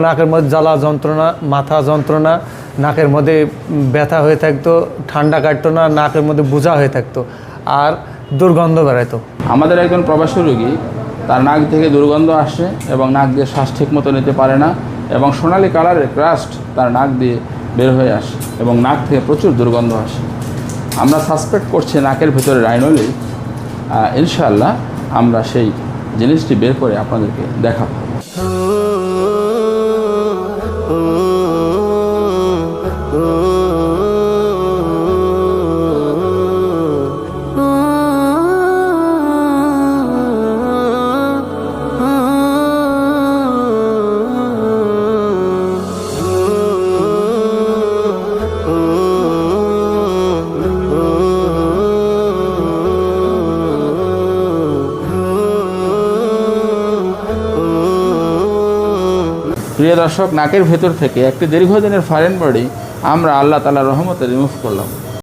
নাকের মধ্যে জ্বালা যন্ত্রণা, মাথা যন্ত্রণা, নাকের মধ্যে ব্যথা হয়ে থাকতো, ঠান্ডা কাটতো না, নাকের মধ্যে বোঝা হয়ে থাকতো আর দুর্গন্ধ বেড়াইতো আমাদের একজন প্রবাসী রোগী, তার নাক থেকে দুর্গন্ধ আসে এবং নাক দিয়ে শ্বাস ঠিক মতো নিতে পারে না এবং সোনালি কালারের ক্রাস্ট তার নাক দিয়ে বের হয়ে আসে এবং নাক থেকে প্রচুর দুর্গন্ধ আসে। আমরা সাসপেক্ট করছি নাকের ভেতরে রাইনোলি ইনশাআল্লাহ আমরা সেই জিনিসটি বের করে আপনাদেরকে দেখাবো। প্রিয় দর্শক, নাকের ভেতর থেকে একটি দীর্ঘদিনের ফরেন বডি আমরা আল্লাহ তালা রহমতে রিমুভ করলাম।